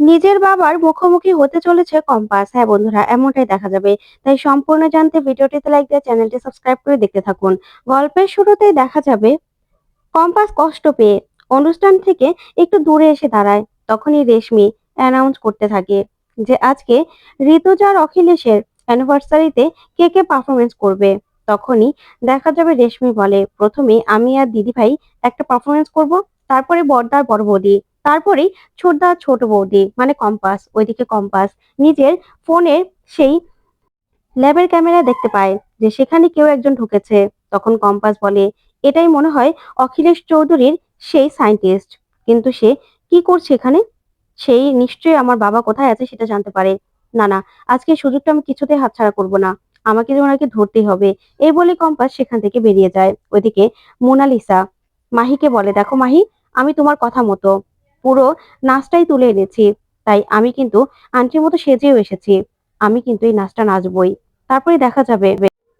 নিজের বাবার মুখোমুখি হতে চলেছে কম্পাস। হ্যাঁ বন্ধুরা, এমনটাই দেখা যাবে। তাই সম্পূর্ণ জানতে ভিডিওটিতে লাইক দিয়ে চ্যানেলটি সাবস্ক্রাইব করে দেখতে থাকুন। গল্পের শুরুতেই দেখা যাবে, কম্পাস কষ্ট পেয়ে অনুষ্ঠান থেকে একটু দূরে এসে দাঁড়ায়। তখনই রেশমি অ্যানাউন্স করতে থাকে যে আজকে ঋতুজার অখিলেশের অ্যানিভার্সারিতে কে কে পারফরমেন্স করবে। তখনই দেখা যাবে রেশমি বলে, প্রথমে আমি আর দিদিভাই একটা পারফরমেন্স করব, তারপরে বড়দার বড় বৌদি তারপরেই ছোটদা ছোট বৌদি মানে কম্পাস, ওইদিকে কম্পাস, নিজের ফোনে সেই ল্যাবের ক্যামেরা দেখতে পায় যে সেখানে কেউ একজন ঢুকেছে। তখন কম্পাস বলে, এটাই মনে হয় অখিলেশ চৌধুরীর সেই সায়েন্টিস্ট কিন্তু সে কি করছে এখানে? সেই নিশ্চয়ই আমার বাবা কোথায় আছে সেটা জানতে পারে। না না, আজকে সুযোগটা আমি কিছুতেই হাতছাড়া করব না। আমাকে ওনাকে ধরতেই হবে। এই বলে কম্পাস সেখান থেকে বেরিয়ে যায়। ওইদিকে মোনালিসা মাহিকে বলে, দেখো মাহি, আমি তোমার কথা মতো। পুরো নাচটাই তুলে এনেছি। তাই আমি কিন্তু আন্টির মতো সেজেও এসেছি। আমি কিন্তু এই নাচটা নাচবই। তারপরে দেখা যাবে।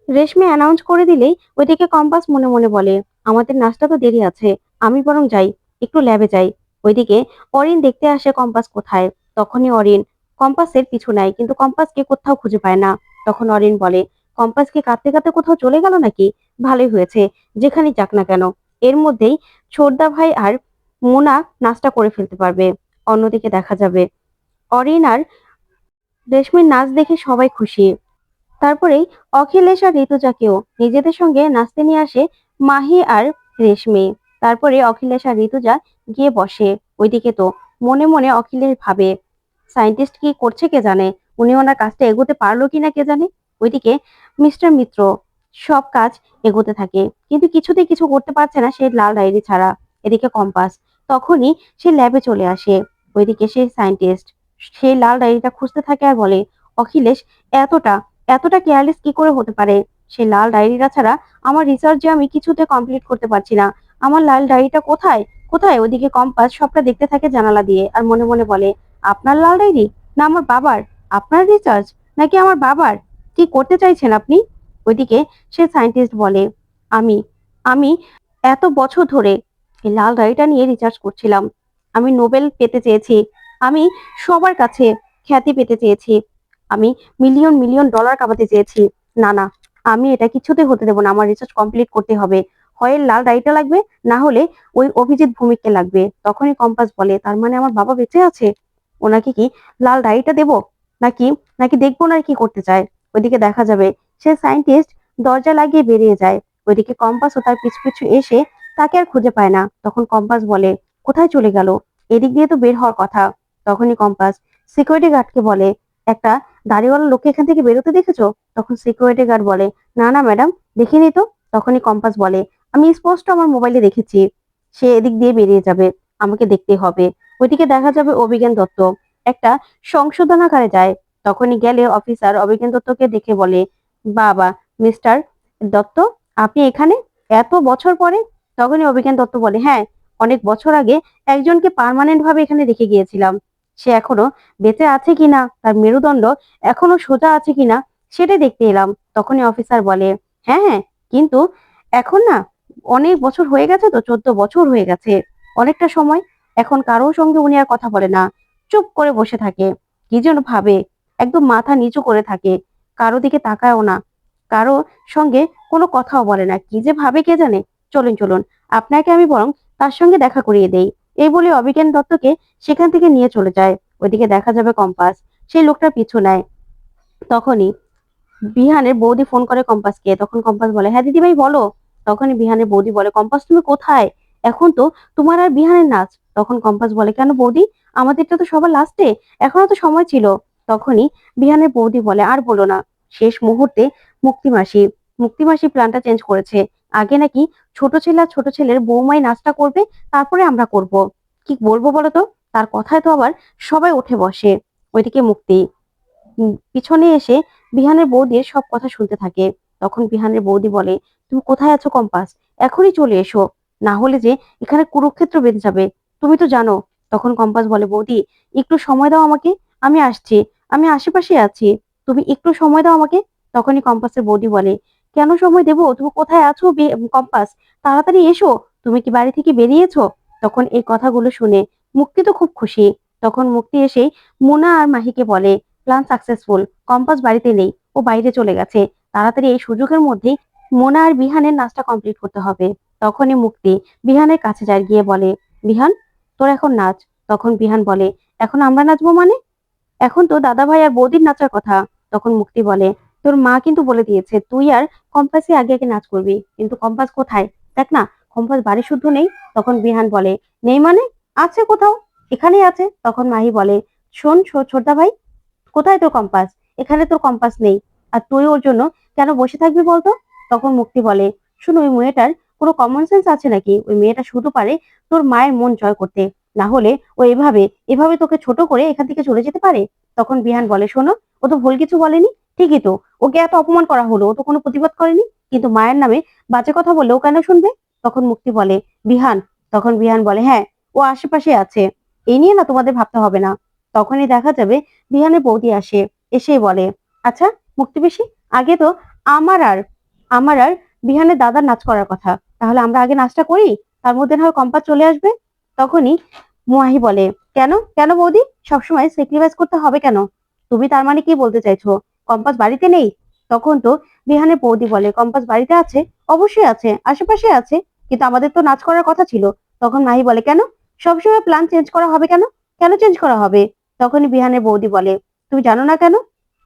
রেশমি অ্যানাউন্স করে দিলেই ওইদিকে কম্পাস মনে মনে বলে, আমাদের নাচটা তো দেরি আছে, আমি বরং যাই, একটু ল্যাবে যাই। ওইদিকে অরিন দেখতে আসে কম্পাস কোথায়। তখনই অরিন, কম্পাসের পিছু নাই, কিন্তু কম্পাসকে কোথাও খুঁজে পায় না। তখন অরিন বলে কম্পাসকে কাঁদতে কাঁদতে কোথাও চলে গেল নাকি? ভালোই হয়েছে, যেখানেই যাক না কেন। এর মধ্যেই ছোটদা ভাই আর মোনা নাচটা করে ফেলতে পারবে, অন্যদিকে দেখা যাবে। অরিন আর রেশমির নাচ দেখে সবাই খুশি। তারপরেই অখিলেশ আর ঋতুজাকেও নিজেদের সঙ্গে নাচতে নিয়ে আসে মাহি আর রেশমি। তারপরে অখিলেশ আর ঋতুজা গিয়ে বসে। ওইদিকে তো মনে মনে অখিলেশ ভাবে, সায়েন্টিস্ট কি করছে কে জানে? উনি ওনার কাজটা এগোতে পারল কিনা কে জানে? ওইদিকে মিস্টার মিত্র, সব কাজ এগোতে থাকে, কিন্তু কিছুতেই কিছু করতে পারছে না সেই লাল ডায়েরি ছাড়া। এদিকে কম্পাস তখনই সে ল্যাবে চলে আসে। ওইদিকে সে সায়েন্টিস্ট সেই লাল ডায়েরিটা খুঁজতে থাকে আর বলে, অখিলেশ, এতটা এতটা কেয়ারলেস কি করে হতে পারে? সেই লাল ডায়েরিটা ছাড়া আমার রিসার্চ আমি কিছুতে কমপ্লিট করতে পারছি না। আমার লাল ডায়েরিটা কোথায়? কোথায়? ওদিকে কম্পাস সবটা দেখতে থাকে জানালা দিয়ে আর মনে মনে বলে, আপনার লাল ডায়েরি? না আমার বাবার? আপনার রিসার্চ নাকি আমার বাবার? কি করতে চাইছেন আপনি? ওইদিকে সে সায়েন্টিস্ট বলে, আমি আমি এত বছর ধরে এই লাল ডায়েরিটা নিয়ে রিসার্চ করছিলাম। আমি নোবেল পেতে চেয়েছি। আমি সবার কাছে খ্যাতি পেতে চেয়েছি। আমি মিলিয়ন মিলিয়ন ডলার কামাতে চেয়েছি। না না, আমি এটা কিছুতে হতে দেবো না। আমার রিসার্চ কমপ্লিট করতে হবে। হয় লাল ডায়েরিটা লাগবে, না হলে ওই অভিজিৎ ভূমিককে লাগবে। তখনই কম্পাস বলে, তার মানে আমার বাবা বেঁচে আছে? ওনাকে কি লাল ডায়েরিটা দেবো? নাকি নাকি দেখব না কি করতে চায়? ওইদিকে দেখা যাবে, সে সায়েন্টিস্ট দরজা লাগিয়ে বেরিয়ে যায়। ওইদিকে কম্পাস ও তার পিছু পিছু এসে তাকে আর খুঁজে পায় না। তখন কম্পাস বলে, কোথায় চলে গেল? এদিক দিয়ে তো বের হওয়ার কথা। তখনই কম্পাস সিকিউরিটি গার্ডকে বলে, একটা দাড়িওয়ালা লোককে এখান থেকে বেরোতে দেখেছ? তখন সিকিউরিটি গার্ড বলে, না না ম্যাডাম দেখিনি তো। তখনই কম্পাস বলে, আমি স্পষ্ট আমার মোবাইলে দেখেছি। সে এদিক দিয়ে বেরিয়ে যাবে। আমাকে দেখতে হবে। ওইদিকে দেখা যাবে অভিজ্ঞান দত্ত। একটা সংশোধনাগারে যায়। তখনই গেলে অফিসার অভিজ্ঞান দত্তকে দেখে বলে, বাবা মিস্টার দত্ত, আপনি এখানে? এত বছর পরে তখনই অভিজ্ঞান দত্ত বলে হ্যাঁ অনেক বছর আগে একজনকে পার্মানেন্ট ভাবে এখানে রেখে গিয়েছিলাম। সে এখনও বেঁচে আছে কিনা, তার মেরুদণ্ড এখনও সোজা আছে কিনা, সেটাই দেখতে এলাম। তখনই অফিসার বলে হ্যাঁ হ্যাঁ কিন্তু এখন না, অনেক বছর হয়ে গেছে তো, চোদ্দ বছর হয়ে গেছে। অনেকটা সময়, এখন কারোর সঙ্গে উনি আর কথা বলে না। চুপ করে বসে থাকে, কি যেন ভাবে, একদম মাথা নিচু করে থাকে। কারও দিকে তাকায়ও না, কারও সঙ্গে কোনো কথাও বলে না। কি যে ভাবে কে জানে চলুন চলুন। আপনাকে আমি বরং তার সঙ্গে দেখা করিয়ে দেই। এই বলে অভিজ্ঞান দত্তকে সেখান থেকে নিয়ে চলে যায়। ওইদিকে দেখা যাবে কম্পাস। সেই লোকটার পিছু নেয়। তখনই বিহানের বৌদি ফোন করে কম্পাসকে। তখন কম্পাস বলে হ্যাঁ দিদি ভাই বলো। তখনই বিহানের বৌদি বলে, কম্পাস, তুমি কোথায়? এখন তো তোমার আর বিহানের নাচ। তখন কম্পাস বলে, কেন বৌদি? আমাদেরটা তো সবার লাস্টে। এখনও তো সময় ছিল। তখনই বিহানের বৌদি বলে, আর বলো না। শেষ মুহূর্তে মুক্তিমাসি মুক্তিমাসি প্ল্যানটা চেঞ্জ করেছে। আগে নাকি ছোট ছেলে আর ছোট ছেলের বৌমাই নাচটা করবে, তারপরে আমরা করব। কি বলব বলো তো? তার কথায় তো আবার সবাই উঠে বসে। ওইদিকে মুক্তি। পিছনে এসে বিহানের বৌদির সব কথা শুনতে থাকে। তখন বিহানের বৌদি বলে, তুমি কোথায় আছো কম্পাস? এখনই চলে এসো। না হলে যে এখানে কুরুক্ষেত্র বেঁধে যাবে। তুমি তো জানো। তখন কম্পাস বলে, বৌদি, একটু সময় দাও আমাকে। আমি আসছি। আমি আশেপাশে আছি। তুমি একটু সময় দাও আমাকে। তখনই কম্পাসের বৌদি বলে কেন সময় দেবো? তুমি কোথায় আছো কম্পাস? তাড়াতাড়ি এসো। তুমি কি বাড়ি থেকে বেরিয়েছো? তখন এই কথাগুলো শুনে মুক্তি তো খুব খুশি। তখন মুক্তি এসেই মুনা আর মাহিকে বলে প্ল্যান সাকসেসফুল কম্পাস বাড়িতে নেই। ও বাইরে চলে গেছে। তাড়াতাড়ি এই সুযোগের মধ্যেই মোনা আর বিহানের নাচটা কমপ্লিট করতে হবে। তখনই মুক্তি বিহানের কাছে যায়, গিয়ে বলে, বিহান, তোর এখন নাচ। তখন বিহান বলে, এখন আমরা নাচবো মানে? এখন তো দাদা ভাই আর বৌদির নাচার কথা। তখন মুক্তি বলে তোর মা কিন্তু বলে দিয়েছে, তুই আর কম্পাসে আগে আগে নাচ করবি। কিন্তু কম্পাস কোথায়? দেখ না, কম্পাস বাড়ি শুদ্ধ নেই, তখন বিহান বলে, নেই মানে? আছে কোথাও? এখানেই আছে। তখন মাহি বলে, শোন ছোটদা ভাই, কোথায় তোর কম্পাস? এখানে তোর কম্পাস নেই। আর তুই ওর জন্য কেন বসে থাকবি বলতো? তখন মুক্তি বলে, শুন ওই মেয়েটার কোনো কমন সেন্স আছে নাকি? ওই মেয়েটা শুধু পারে তোর মায়ের মন জয় করতে। না হলে ও এভাবে এভাবে তোকে ছোট করে এখান থেকে চলে যেতে পারে? তখন বিহান বলে, শোনো, ও তো ভুল কিছু বলেনি। ঠিকই তো। ওকে এত অপমান করা হলো, ও তো কোনো প্রতিবাদ করেনি। কিন্তু মায়ের নামে বাজে কথা বললে ও কেন শুনবে? তখন মুক্তি বলে, বিহান। তখন বিহান বলে হ্যাঁ ও আশেপাশে আছে। এই নিয়ে না তোমাদের ভাবতে হবে না। তখনই দেখা যাবে বিহানের বৌদি আসে এসেই বলে আচ্ছা মুক্তি বেশি আগে তো আমার আর আমার আর বিহানের দাদার নাচ করার কথা। তাহলে আমরা আগে নাচটা করি? তার মধ্যে না হয় কম্পাস চলে আসবে? তখনই মুয়াহি বলে, কেন? কেন বৌদি? সবসময় স্যাক্রিফাইস করতে হবে কেন? তুমি তার মানে কি বলতে চাইছো? কম্পাস বাড়িতে নেই? তখন তো বিহানের বৌদি বলে, কম্পাস বাড়িতে আছে? অবশ্যই আছে, আশেপাশে আছে। কিন্তু আমাদের তো নাচ করার কথা ছিল। তখন মাহি বলে, কেন? সবসময় প্ল্যান চেঞ্জ করা হবে কেন? কেন চেঞ্জ করা হবে? তখনই বিহানের বৌদি বলে, তুমি জানো না কেন?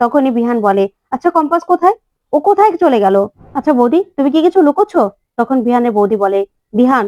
তখনই বিহান বলে আচ্ছা কম্পাস কোথায়? ও কোথায় চলে গেল? আচ্ছা বৌদি, তুমি কি কিছু লুকোচ্ছ? তখন বিহানের বৌদি বলে, বিহান,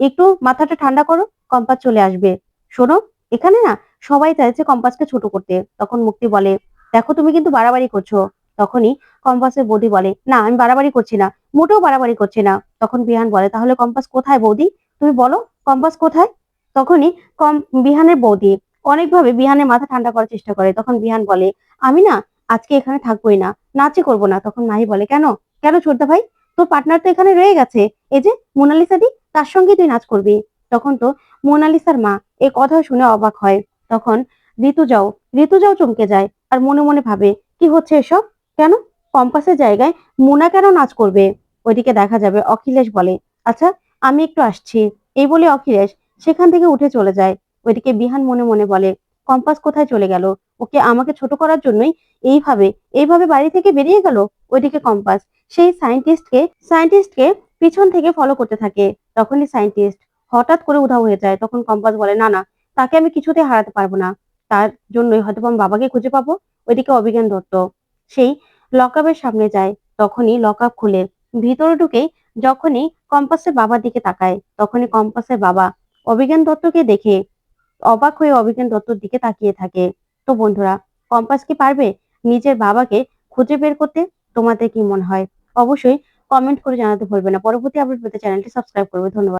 একটু মাথাটা ঠান্ডা করো, কম্পাস চলে আসবে। শোনো, এখানে না সবাই চাইছে কম্পাসকে ছোট করতে। তখন মুক্তি বলে দেখো তুমি কিন্তু বাড়াবাড়ি করছ। তখনই কম্পাসের বৌদি বলে, না, আমি বাড়াবাড়ি করছি না, মোটেও বাড়াবাড়ি করছি না। তখন বিহান বলে, তাহলে কম্পাস কোথায় বৌদি? তুমি বলো, কম্পাস কোথায়? তখনই কম, বিহানের বৌদি অনেকভাবে বিহানের মাথা ঠান্ডা করার চেষ্টা করে। তখন বিহান বলে, আমি না, আজকে এখানে থাকবোই না, নাচই করব না। তখন মাহি বলে, কেন? কেন ছোটদা ভাই? তোর পার্টনার তো এখানে রয়ে গেছে। এই যে মোনালিসা দি, তার সঙ্গে তুই নাচ করবি। তখন তো মোনালিসার মা এই কথা শুনে অবাক হয়। তখন ঋতুজাও ঋতুজাও চমকে যায়। আর মনে মনে ভাবে, কি হচ্ছে এসব? কেন? কম্পাসের জায়গায় মোনা কেন নাচ করবে? ওইদিকে দেখা যাবে অখিলেশ বলে আচ্ছা আমি একটু আসছি। এই বলে অখিলেশ সেখান থেকে উঠে চলে যায়। ওইদিকে বিহান মনে মনে বলে, কম্পাস কোথায় চলে গেল? ওকে আমাকে ছোট করার জন্যই এইভাবে এইভাবে বাড়ি থেকে বেরিয়ে গেল? ওইদিকে কম্পাস সেই সায়েন্টিস্টকে সায়েন্টিস্টকে পিছন থেকে ফলো করতে থাকে। তখনই সায়েন্টিস্ট হঠাৎ করে উধাও হয়ে যায়। তখন কম্পাস বলে, না না, তাকে আমি কিছুতে হারাতে পারব না। তার জন্যই হয়তো আমি বাবাকে খুঁজে পাবো। ওইদিকে অভিজ্ঞান দত্ত, সেই লকআপের সামনে যায়, তখনই লকআপ খুলে। ভিতরে ঢুকেই যখনই কম্পাসের বাবার দিকে তাকায়, তখনই কম্পাসের বাবা অভিজ্ঞান দত্তকে দেখে অবাক হয়ে অভিজ্ঞান দত্তর দিকে তাকিয়ে থাকে। তো বন্ধুরা, কম্পাস কি পারবে নিজের বাবাকে খুঁজে বের করতে? তোমাদের কি মনে হয়? অবশ্যই কমেন্ট করে জানাতে ভুলবে না। পরবর্তী আপডেট পেতে চ্যানেলটি সাবস্ক্রাইব করবে। ধন্যবাদ।